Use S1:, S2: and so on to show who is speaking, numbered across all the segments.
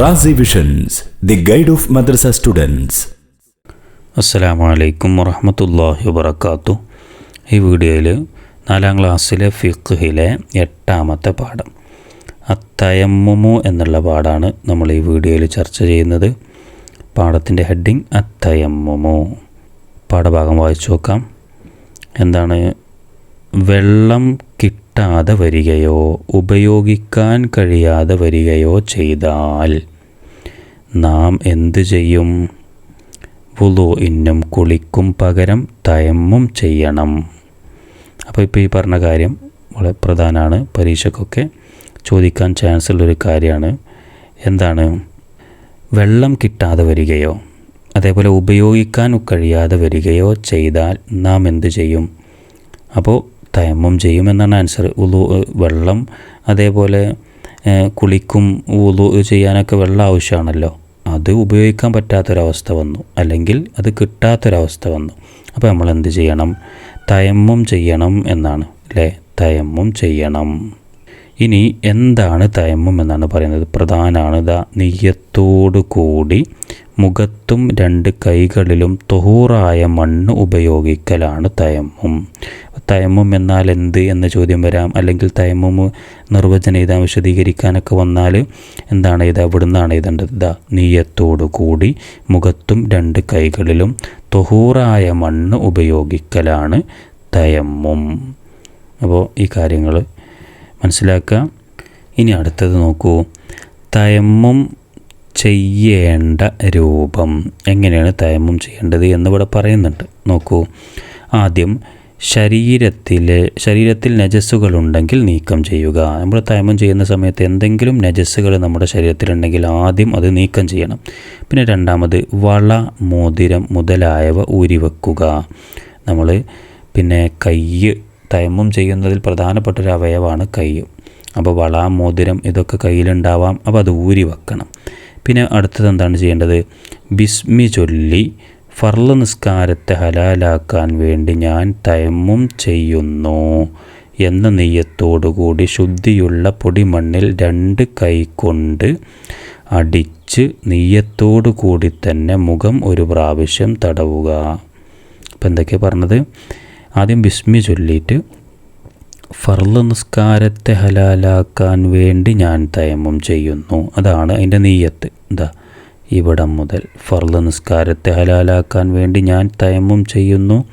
S1: Razi visions the guide of madrasa students
S2: അസ്സലാമു അലൈക്കും വറഹമത്തല്ലാഹി വബർക്കാത്തു ഈ വീഡിയോയിൽ നാലാം ക്ലാസ്സിലെ ഫിഖിലെ എട്ടാമത്തെ പാഠം. അത്തയമ്മുമു എന്നുള്ള പാഠമാണ് നമ്മൾ ഈ വീഡിയോയിൽ ചർച്ച ചെയ്യുന്നത്. പാഠത്തിന്റെ ഹെഡിങ് അത്തയമ്മുമു. പാഠഭാഗം വായിച്ചു നോക്കാം. എന്താണ് വെള്ളം കിട്ടാതെ വരികയോ ഉപയോഗിക്കാൻ കഴിയാതെ വരികയോ ചെയ്താൽ നാം എന്ത് ചെയ്യും? വുളു ഇന്നും കുളിക്കും പകരം തയമ്മും ചെയ്യണം. അപ്പോൾ ഇപ്പോൾ ഈ പറഞ്ഞ കാര്യം വളരെ പ്രധാനമാണ്. പരീക്ഷയ്ക്കൊക്കെ ചോദിക്കാൻ ചാൻസ് ഉള്ളൊരു കാര്യമാണ്. എന്താണ്? വെള്ളം കിട്ടാതെ വരികയോ അതേപോലെ ഉപയോഗിക്കാൻ കഴിയാതെ വരികയോ ചെയ്താൽ നാം എന്ത് ചെയ്യും? അപ്പോൾ തയമ്മും ചെയ്യുമെന്നാണ് ആൻസർ. ഉളു വെള്ളം അതേപോലെ കുളിക്കും ഉളു ചെയ്യാനൊക്കെ വെള്ളം ആവശ്യമാണല്ലോ. അത് ഉപയോഗിക്കാൻ പറ്റാത്തൊരവസ്ഥ വന്നു. അല്ലെങ്കിൽ അത് കിട്ടാത്തൊരവസ്ഥ വന്നു. അപ്പോൾ നമ്മൾ എന്ത് ചെയ്യണം? തയമ്മം ചെയ്യണം എന്നാണ്. അല്ലേ? തയമ്മം ചെയ്യണം. ഇനി എന്താണ് തയമ്മം എന്നാണ് പറയുന്നത്. പ്രധാനമാണ് ഇതാ നെയ്യത്തോടു കൂടി മുഖത്തും രണ്ട് കൈകളിലും തൊഹൂറായ മണ്ണ് ഉപയോഗിക്കലാണ് തയമ്മും. തയമ്മും എന്നാൽ എന്ത് എന്ന ചോദ്യം വരാം. അല്ലെങ്കിൽ തയമ്മും നിർവചനം എഴുതാൻ വിശദീകരിക്കാനൊക്കെ വന്നാൽ എന്താണ് ഇത്? എവിടുന്നാണ് എഴുതേണ്ടത്. ഇതാ നീയത്തോടു കൂടി മുഖത്തും രണ്ട് കൈകളിലും തൊഹൂറായ മണ്ണ് ഉപയോഗിക്കലാണ് തയമ്മും. അപ്പോൾ ഈ കാര്യങ്ങൾ മനസ്സിലാക്കുക. ഇനി അടുത്തത് നോക്കൂ. തയമ്മും ചെയ്യേണ്ട രൂപം. എങ്ങനെയാണ് തയമം ചെയ്യേണ്ടത് എന്നിവിടെ പറയുന്നുണ്ട്. നോക്കൂ. ആദ്യം ശരീരത്തിലെ ശരീരത്തിൽ നജസ്സുകളുണ്ടെങ്കിൽ നീക്കം ചെയ്യുക. നമ്മൾ തയമം ചെയ്യുന്ന സമയത്ത് എന്തെങ്കിലും നജസ്സുകൾ നമ്മുടെ ശരീരത്തിലുണ്ടെങ്കിൽ ആദ്യം അത് നീക്കം ചെയ്യണം. പിന്നെ രണ്ടാമത് വള മോതിരം മുതലായവ ഊരിവെക്കുക. നമ്മൾ പിന്നെ കയ്യ് തയമം ചെയ്യുന്നതിൽ പ്രധാനപ്പെട്ട ഒരു അവയവമാണ് കയ്യ്. അപ്പോൾ വള മോതിരം ഇതൊക്കെ കയ്യിലുണ്ടാവാം. അപ്പോൾ അത് ഊരി വെക്കണം പിന്നെ അടുത്തത് എന്താണ് ചെയ്യേണ്ടത്? ബിസ്മി ചൊല്ലി ഫർൾ നിസ്കാരത്തെ ഹലാലാക്കാൻ വേണ്ടി ഞാൻ തയമ്മും ചെയ്യുന്നു എന്ന നെയ്യത്തോടുകൂടി ശുദ്ധിയുള്ള പൊടിമണ്ണിൽ രണ്ട് കൈകൊണ്ട് അടിച്ച് നെയ്യത്തോടു കൂടി തന്നെ മുഖം ഒരു പ്രാവശ്യം തടവുക. അപ്പം എന്തൊക്കെയാണ് പറഞ്ഞത്? ആദ്യം ബിസ്മി ചൊല്ലിയിട്ട് ഫർൾ നിസ്കാരത്തെ ഹലാലാക്കാൻ വേണ്ടി ഞാൻ തയമം ചെയ്യുന്നു. അതാണ് അതിന്റെ നീയത്ത്. എന്താ ഇവിടം മുതൽ ഫർൾ നിസ്കാരത്തെ ഹലാലാക്കാൻ വേണ്ടി ഞാൻ തയമം ചെയ്യുന്നു.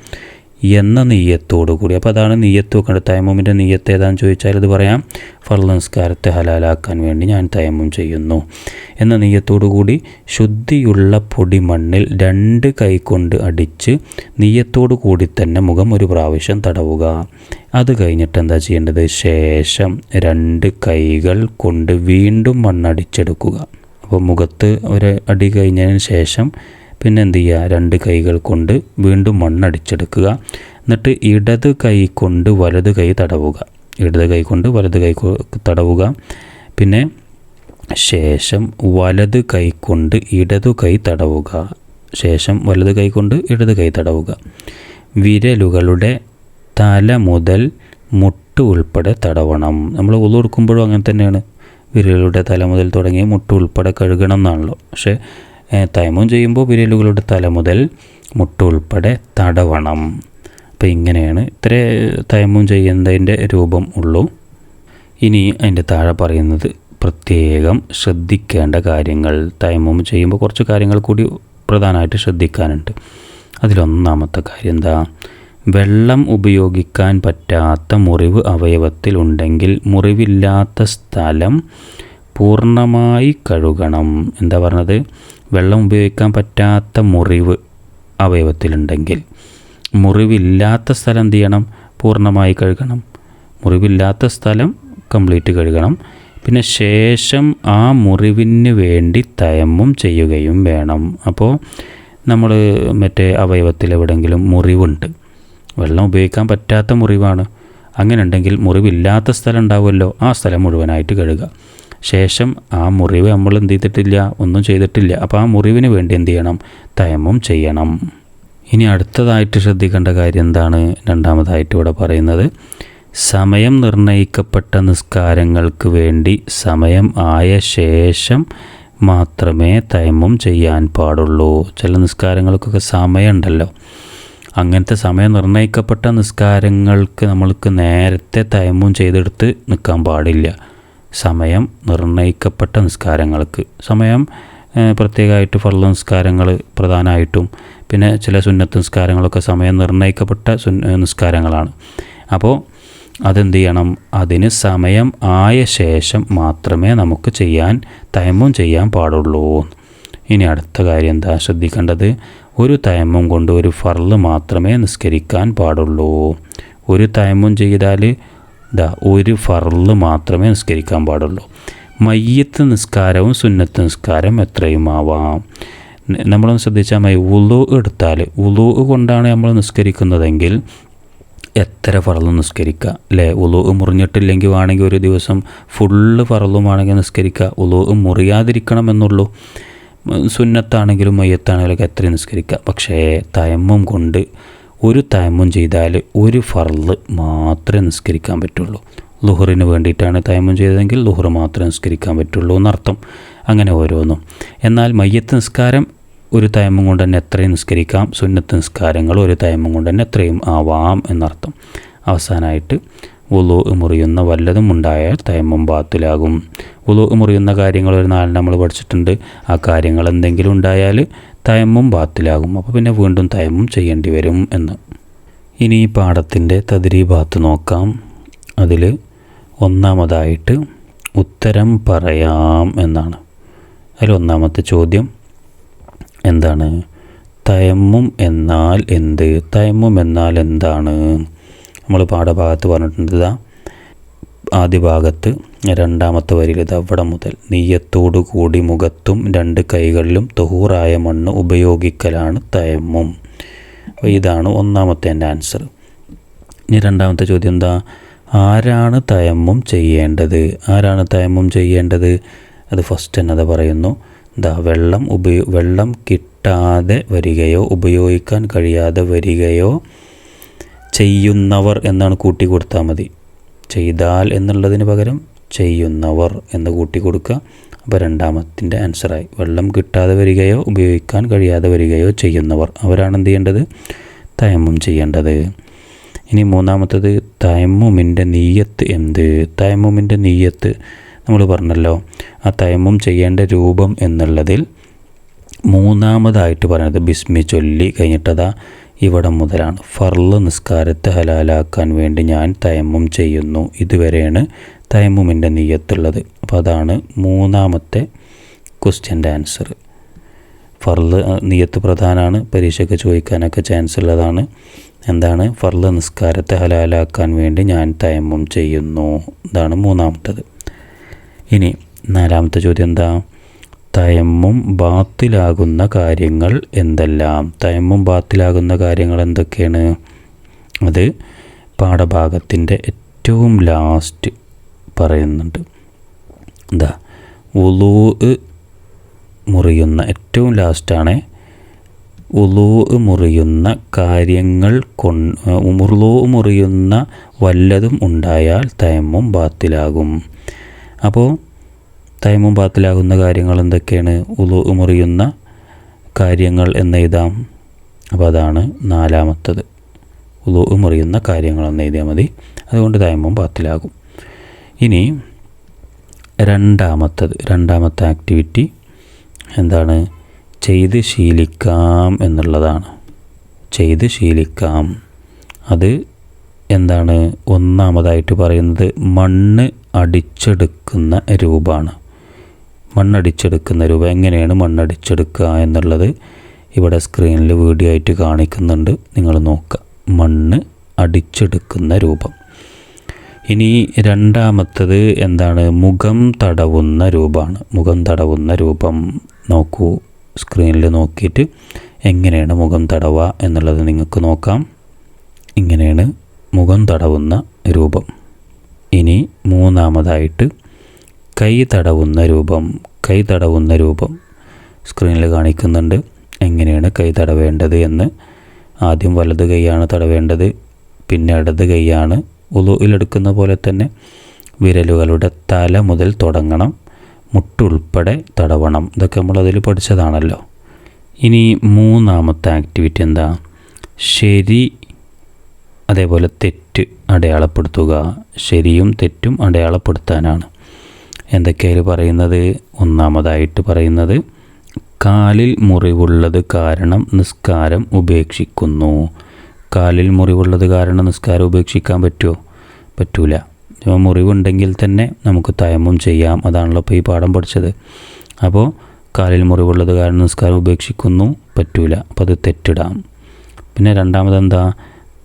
S2: എന്ന നെയ്യത്തോടു കൂടി അപ്പോൾ അതാണ് നെയ്യത്ത് വെക്കേണ്ടത് തയമ്മുമിന്റെ നെയ്യത്ത് ഏതാണെന്ന് ചോദിച്ചാൽ ഇത് പറയാം ഫർൾ നിസ്കാരത്തെ ഹലാലാക്കാൻ വേണ്ടി ഞാൻ തയമ്മും ചെയ്യുന്നു. എന്ന നെയ്യത്തോടു കൂടി ശുദ്ധിയുള്ള പൊടിമണ്ണിൽ രണ്ട് കൈ കൊണ്ട് അടിച്ച് നെയ്യത്തോടു കൂടി തന്നെ മുഖം ഒരു പ്രാവശ്യം തടവുക. അത് കഴിഞ്ഞിട്ട് എന്താ ചെയ്യേണ്ടത്? ശേഷം രണ്ട് കൈകൾ കൊണ്ട് വീണ്ടും മണ്ണടിച്ചെടുക്കുക. അപ്പോൾ മുഖത്ത് ഒരു അടി കഴിഞ്ഞതിന് ശേഷം പിന്നെ എന്ത് ചെയ്യുക രണ്ട് കൈകൾ കൊണ്ട് വീണ്ടും മണ്ണടിച്ചെടുക്കുക. എന്നിട്ട് ഇടത് കൈ കൊണ്ട് വലത് കൈ തടവുക. ഇടത് കൈ കൊണ്ട് വലത് കൈ തടവുക. പിന്നെ ശേഷം വലത് കൈ കൊണ്ട് ഇടതു കൈ തടവുക. ശേഷം വലത് കൈ കൊണ്ട് ഇടത് കൈ തടവുക. വിരലുകളുടെ തല മുതൽ മുട്ട് ഉൾപ്പെടെ തടവണം. നമ്മൾ ഉള്ളു കൊടുക്കുമ്പോഴും അങ്ങനെ തന്നെയാണ്. വിരലുകളുടെ തല മുതൽ തുടങ്ങി മുട്ട് ഉൾപ്പെടെ കഴുകണം എന്നാണല്ലോ. പക്ഷേ തൈമം ചെയ്യുമ്പോൾ വിരലുകളുടെ തല മുതൽ മുട്ട ഉൾപ്പെടെ തടവണം. അപ്പോൾ ഇങ്ങനെയാണ് ഇത്ര തൈമം ചെയ്യുന്നതിന്റെ രൂപം ഉള്ളൂ. ഇനി അതിന്റെ താഴെ പറയുന്നത് പ്രത്യേകം ശ്രദ്ധിക്കേണ്ട കാര്യങ്ങൾ. തൈമം ചെയ്യുമ്പോൾ കുറച്ച് കാര്യങ്ങൾ കൂടി പ്രധാനമായിട്ട് ശ്രദ്ധിക്കാനുണ്ട്. അതിലൊന്നാമത്തെ കാര്യം എന്താ? വെള്ളം ഉപയോഗിക്കാൻ പറ്റാത്ത മുറിവ് അവയവത്തിൽ ഉണ്ടെങ്കിൽ മുറിവില്ലാത്ത സ്ഥലം പൂർണമായി കഴുകണം. എന്താ പറഞ്ഞത്? വെള്ളം ഉപയോഗിക്കാൻ പറ്റാത്ത മുറിവ് അവയവത്തിലുണ്ടെങ്കിൽ. മുറിവില്ലാത്ത സ്ഥലം എന്ത് ചെയ്യണം? പൂർണമായി കഴുകണം. മുറിവില്ലാത്ത സ്ഥലം കംപ്ലീറ്റ് കഴുകണം. പിന്നെ ശേഷം ആ മുറിവിന് വേണ്ടി തയമ്മും ചെയ്യുകയും വേണം. അപ്പോൾ നമ്മൾ മറ്റേ അവയവത്തിൽ എവിടെയെങ്കിലും മുറിവുണ്ട്. വെള്ളം ഉപയോഗിക്കാൻ പറ്റാത്ത മുറിവാണ്. അങ്ങനെ ഉണ്ടെങ്കിൽ മുറിവില്ലാത്ത സ്ഥലം ഉണ്ടാവുമല്ലോ. ആ സ്ഥലം മുഴുവനായിട്ട് കഴുകുക. ശേഷം ആ മുറിവ് നമ്മൾ എന്ത് ചെയ്തിട്ടില്ല ഒന്നും ചെയ്തിട്ടില്ല. അപ്പോൾ ആ മുറിവിന് വേണ്ടി എന്ത് ചെയ്യണം? തയമം ചെയ്യണം. ഇനി അടുത്തതായിട്ട് ശ്രദ്ധിക്കേണ്ട കാര്യം എന്താണ്? രണ്ടാമതായിട്ട് ഇവിടെ പറയുന്നത് സമയം നിർണയിക്കപ്പെട്ട നിസ്കാരങ്ങൾക്ക് വേണ്ടി സമയം ആയ ശേഷം മാത്രമേ തയമം ചെയ്യാൻ പാടുള്ളൂ. ചില നിസ്കാരങ്ങൾക്കൊക്കെ സമയമുണ്ടല്ലോ. അങ്ങനത്തെ സമയം നിർണയിക്കപ്പെട്ട നിസ്കാരങ്ങൾക്ക് നമ്മൾക്ക് നേരത്തെ തയമം ചെയ്തെടുത്ത് നിൽക്കാൻ പാടില്ല. സമയം നിർണയിക്കപ്പെട്ട നിസ്കാരങ്ങൾക്ക്. സമയം പ്രത്യേകമായിട്ട് ഫർൾ നിസ്കാരങ്ങൾ പ്രധാനമായിട്ടും പിന്നെ ചില സുന്നത്ത് നിസ്കാരങ്ങളൊക്കെ സമയം നിർണയിക്കപ്പെട്ട സു നിസ്കാരങ്ങളാണ്. അപ്പോൾ അതെന്ത് ചെയ്യണം? അതിന് സമയം ആയ ശേഷം മാത്രമേ നമുക്ക് ചെയ്യാൻ തയമ്മും ചെയ്യാൻ പാടുള്ളൂ ഇനി അടുത്ത കാര്യം എന്താ? ശ്രദ്ധിക്കേണ്ടത് ഒരു തയമ്മും കൊണ്ട് ഒരു ഫർൾ മാത്രമേ നിസ്കരിക്കാൻ പാടുള്ളൂ. ഒരു തയമ്മും ചെയ്താൽ ഇതാ ഒരു ഫർൾ മാത്രമേ നിസ്കരിക്കാൻ പാടുള്ളൂ. മയ്യത്ത് നിസ്കാരവും സുന്നത്ത് നിസ്കാരം എത്രയും ആവാം നമ്മളൊന്ന് ശ്രദ്ധിച്ചാൽ മതി. ഉളു എടുത്താൽ ഉളു കൊണ്ടാണ് നമ്മൾ നിസ്കരിക്കുന്നതെങ്കിൽ എത്ര ഫറലും നിസ്കരിക്കുക അല്ലേ ഉളു മുറിഞ്ഞിട്ടില്ലെങ്കിൽ വേണമെങ്കിൽ ഒരു ദിവസം ഫുള്ള് ഫറലും വേണമെങ്കിൽ നിസ്കരിക്കുക ഉളു മുറിയാതിരിക്കണം എന്നുള്ളൂ. സുന്നത്താണെങ്കിലും മയ്യത്താണെങ്കിലും ഒക്കെ എത്രയും നിസ്കരിക്കുക പക്ഷേ തയമ്മും കൊണ്ട് ഒരു തയമ്മും ചെയ്താൽ ഒരു ഫർൾ മാത്രമേ നിസ്കരിക്കാൻ പറ്റുള്ളൂ. ലുഹറിന് വേണ്ടിയിട്ടാണ് തയമ്മം ചെയ്തതെങ്കിൽ ലുഹർ മാത്രമേ നിസ്കരിക്കാൻ പറ്റുള്ളൂ എന്നർത്ഥം. അങ്ങനെ ഓരോന്നും. എന്നാൽ മയ്യത്ത് നിസ്കാരം ഒരു തയമ്മം കൊണ്ട് തന്നെ എത്രയും നിസ്കരിക്കാം. സുന്നത്ത് നിസ്കാരങ്ങൾ ഒരു തയമ്മം കൊണ്ട് തന്നെ എത്രയും ആവാം എന്നർത്ഥം. അവസാനമായിട്ട് ഉലു മുറിയുന്ന വല്ലതും ഉണ്ടായാൽ തയമ്മം ബാത്തിലാകും. ഉലു മുറിയുന്ന കാര്യങ്ങൾ ഒരു നാല് നമ്മൾ പഠിച്ചിട്ടുണ്ട്. ആ കാര്യങ്ങൾ എന്തെങ്കിലും ഉണ്ടായാൽ തയമ്മും ബാത്തിലാകും. അപ്പോൾ പിന്നെ വീണ്ടും തയമ്മും ചെയ്യേണ്ടി വരും എന്ന്. ഇനി ഈ പാഠത്തിന്റെ ഭാത്ത് നോക്കാം. അതിൽ ഒന്നാമതായിട്ട് ഉത്തരം പറയാം എന്നാണ്. അതിൽ ഒന്നാമത്തെ ചോദ്യം എന്താണ്? തയമ്മും എന്നാൽ എന്ത്? തയമ്മും എന്നാൽ എന്താണ്? നമ്മൾ പാഠഭാഗത്ത് പറഞ്ഞിട്ടുണ്ട് ആദ്യ ഭാഗത്ത് രണ്ടാമത്തെ വരിയിൽ അവിടെ മുതൽ നെയ്യത്തോടു കൂടി മുഖത്തും രണ്ട് കൈകളിലും തൊഹൂറായ മണ്ണ് ഉപയോഗിക്കലാണ് തയമ്മും. ഇതാണ് ഒന്നാമത്തെ എന്റെ ആൻസർ. ഇനി രണ്ടാമത്തെ ചോദ്യം എന്താ? ആരാണ് തയമ്മും ചെയ്യേണ്ടത്? ആരാണ് തയമ്മും ചെയ്യേണ്ടത്? അത് ഫസ്റ്റ് തന്നെ അത് പറയുന്നു. എന്താ വെള്ളം ഉപയോ വെള്ളം കിട്ടാതെ വരികയോ ഉപയോഗിക്കാൻ കഴിയാതെ വരികയോ ചെയ്യുന്നവർ എന്നാണ് കൂട്ടി കൊടുത്താൽ മതി. ചെയ്താൽ എന്നുള്ളതിന് പകരം ചെയ്യുന്നവർ എന്ന് കൂട്ടി കൊടുക്കുക. അപ്പോൾ രണ്ടാമത്തിന്റെ ആൻസറായി. വെള്ളം കിട്ടാതെ വരികയോ ഉപയോഗിക്കാൻ കഴിയാതെ വരികയോ ചെയ്യുന്നവർ. അവരാണ് എന്ത് ചെയ്യേണ്ടത്? തയമ്മും ചെയ്യേണ്ടത്. ഇനി മൂന്നാമത്തത് തയമ്മുമിന്റെ നീയത്ത് എന്ത്? തയമ്മുമിന്റെ നീയത്ത് നമ്മൾ പറഞ്ഞല്ലോ. ആ തയമ്മും ചെയ്യേണ്ട രൂപം എന്നുള്ളതിൽ മൂന്നാമതായിട്ട് പറയുന്നത് ബിസ്മി ചൊല്ലി കഴിഞ്ഞിട്ടതാ. ഇവിടെ മുതലാണ്. ഫർൾ നിസ്കാരത്തെ ഹലാലാക്കാൻ വേണ്ടി ഞാൻ തയമ്മും ചെയ്യുന്നു. ഇതുവരെയാണ് തയമ്മുമിന്റെ നീയത്തുള്ളത് അപ്പോൾ അതാണ് മൂന്നാമത്തെ ക്വസ്റ്റ്യന്റെ ആൻസർ ഫർൾ നീയത്ത് പ്രധാനമാണ്. പരീക്ഷയ്ക്ക് ചോദിക്കാനൊക്കെ ചാൻസ് ഉള്ളതാണ്. എന്താണ്? ഫർൾ നിസ്കാരത്തെ ഹലാലാക്കാൻ വേണ്ടി ഞാൻ തയമ്മും ചെയ്യുന്നു. ഇതാണ് മൂന്നാമത്തത്. ഇനി നാലാമത്തെ ചോദ്യം എന്താ? തയമ്മും ബാത്തിലാകുന്ന കാര്യങ്ങൾ എന്തെല്ലാം? തയമ്മും ബാത്തിലാകുന്ന കാര്യങ്ങൾ എന്തൊക്കെയാണ്? അത് പാഠഭാഗത്തിന്റെ ഏറ്റവും ലാസ്റ്റ് പറയുന്നുണ്ട്. എന്താ ഉലൂ മുറിയുന്ന ഏറ്റവും ലാസ്റ്റാണ് ഉലൂ മുറിയുന്ന കാര്യങ്ങൾ കൊണ്ട് ഉലൂ മുറിയുന്ന വല്ലതും ഉണ്ടായാൽ തയമ്മും ബാത്തിലാകും. അപ്പോൾ തയമ്മും ബാത്തിലാകുന്ന കാര്യങ്ങൾ എന്തൊക്കെയാണ്? ഉലു മുറിയുന്ന കാര്യങ്ങൾ എന്ന് എഴുതാം അപ്പോൾ അതാണ് നാലാമത്തത്. ഉലു മുറിയുന്ന കാര്യങ്ങൾ എന്ന് എഴുതിയാൽ മതി. അതുകൊണ്ട് തയമ്മും ബാത്തിലാകും ഇനി രണ്ടാമത്തത് രണ്ടാമത്തെ ആക്ടിവിറ്റി എന്താണ്? ചെയ്ത് ശീലിക്കാം എന്നുള്ളതാണ്. ചെയ്ത് ശീലിക്കാം. അത് എന്താണ്? ഒന്നാമതായിട്ട് പറയുന്നത് മണ്ണ് അടിച്ചെടുക്കുന്ന രൂപമാണ്. മണ്ണടിച്ചെടുക്കുന്ന രൂപം എങ്ങനെയാണ് മണ്ണടിച്ചെടുക്കുക എന്നുള്ളത് ഇവിടെ സ്ക്രീനിൽ വീഡിയോ ആയിട്ട് കാണിക്കുന്നുണ്ട്. നിങ്ങൾ നോക്കുക മണ്ണ് അടിച്ചെടുക്കുന്ന രൂപം. ഇനി രണ്ടാമത്തത് എന്താണ്? മുഖം തടവുന്ന രൂപമാണ്. മുഖം തടവുന്ന രൂപം നോക്കൂ. സ്ക്രീനിൽ നോക്കിയിട്ട് എങ്ങനെയാണ് മുഖം തടവുക എന്നുള്ളത് നിങ്ങൾക്ക് നോക്കാം. ഇങ്ങനെയാണ് മുഖം തടവുന്ന രൂപം. ഇനി മൂന്നാമതായിട്ട് കൈ തടവുന്ന രൂപം കൈ തടവുന്ന രൂപം സ്ക്രീനിൽ കാണിക്കുന്നുണ്ട്. എങ്ങനെയാണ് കൈ തടവേണ്ടത് എന്ന്. ആദ്യം വലത് കൈയാണ് തടവേണ്ടത്. പിന്നെ ഇടത് കൈയാണ് ഉലുവിലെടുക്കുന്ന പോലെ തന്നെ വിരലുകളുടെ തല മുതൽ തുടങ്ങണം. മുട്ടുൾപ്പെടെ തടവണം. ഇതൊക്കെ നമ്മളതിൽ പഠിച്ചതാണല്ലോ. ഇനി മൂന്നാമത്തെ ആക്ടിവിറ്റി എന്താ? ശരി അതേപോലെ തെറ്റ് അടയാളപ്പെടുത്തുക. ശരിയും തെറ്റും അടയാളപ്പെടുത്താനാണ്. എന്തൊക്കെയായാലും പറയുന്നത്? ഒന്നാമതായിട്ട് പറയുന്നത് കാലിൽ മുറിവുള്ളത് കാരണം നിസ്കാരം ഉപേക്ഷിക്കുന്നു. കാലിൽ മുറിവുള്ളത് കാരണം നിസ്കാരം ഉപേക്ഷിക്കാൻ പറ്റുമോ പറ്റൂല. മുറിവുണ്ടെങ്കിൽ തന്നെ നമുക്ക് തയമം ചെയ്യാം. അതാണല്ലോ ഇപ്പോൾ ഈ പാഠം പഠിച്ചത്. അപ്പോൾ കാലിൽ മുറിവുള്ളത് കാരണം നിസ്കാരം ഉപേക്ഷിക്കുന്നു പറ്റൂല. അപ്പോൾ അത് തെറ്റിടാം. പിന്നെ രണ്ടാമതെന്താ?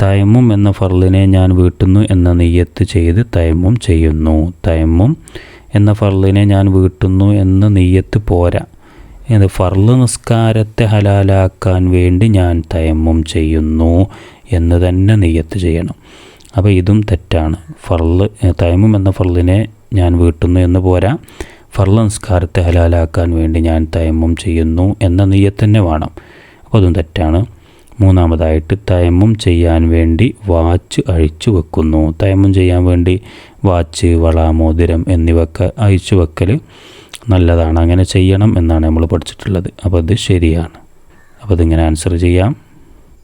S2: തയമ്മും എന്ന ഫർളിനെ ഞാൻ വീട്ടുന്നു എന്ന നെയ്യത്ത് ചെയ്ത് തയമ്മും ചെയ്യുന്നു. തയമ്മും എന്ന ഫർളിനെ ഞാൻ വീട്ടുന്നു എന്ന നെയ്യത്ത് പോരാ. ഇത് ഫർൾ നിസ്കാരത്തെ ഹലാലാക്കാൻ വേണ്ടി ഞാൻ തയമ്മും ചെയ്യുന്നു എന്ന് തന്നെ നെയ്യത്ത് ചെയ്യണം. അപ്പോൾ ഇതും തെറ്റാണ്. ഫർൾ തയമ്മും എന്ന ഫർളിനെ ഞാൻ വീട്ടുന്നു എന്ന് പോരാ. ഫർൾ നിസ്കാരത്തെ ഹലാലാക്കാൻ വേണ്ടി ഞാൻ തയമ്മും ചെയ്യുന്നു എന്ന നെയ്യത്ത് തന്നെ വേണം. അപ്പോൾ അതും തെറ്റാണ്. മൂന്നാമതായിട്ട് തയമ്മും ചെയ്യാൻ വേണ്ടി വാച്ച് അഴിച്ചു വെക്കുന്നു. തയമ്മും ചെയ്യാൻ വേണ്ടി വാച്ച് വള മോതിരം എന്നിവയൊക്കെ അഴിച്ചു വെക്കൽ നല്ലതാണ്. അങ്ങനെ ചെയ്യണം എന്നാണ് നമ്മൾ പഠിച്ചിട്ടുള്ളത്. അപ്പോൾ അത് ശരിയാണ്. അപ്പോൾ അതിങ്ങനെ ആൻസർ ചെയ്യാം.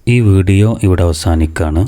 S2: ഈ വീഡിയോ ഇവിടെ അവസാനിക്കുകയാണ്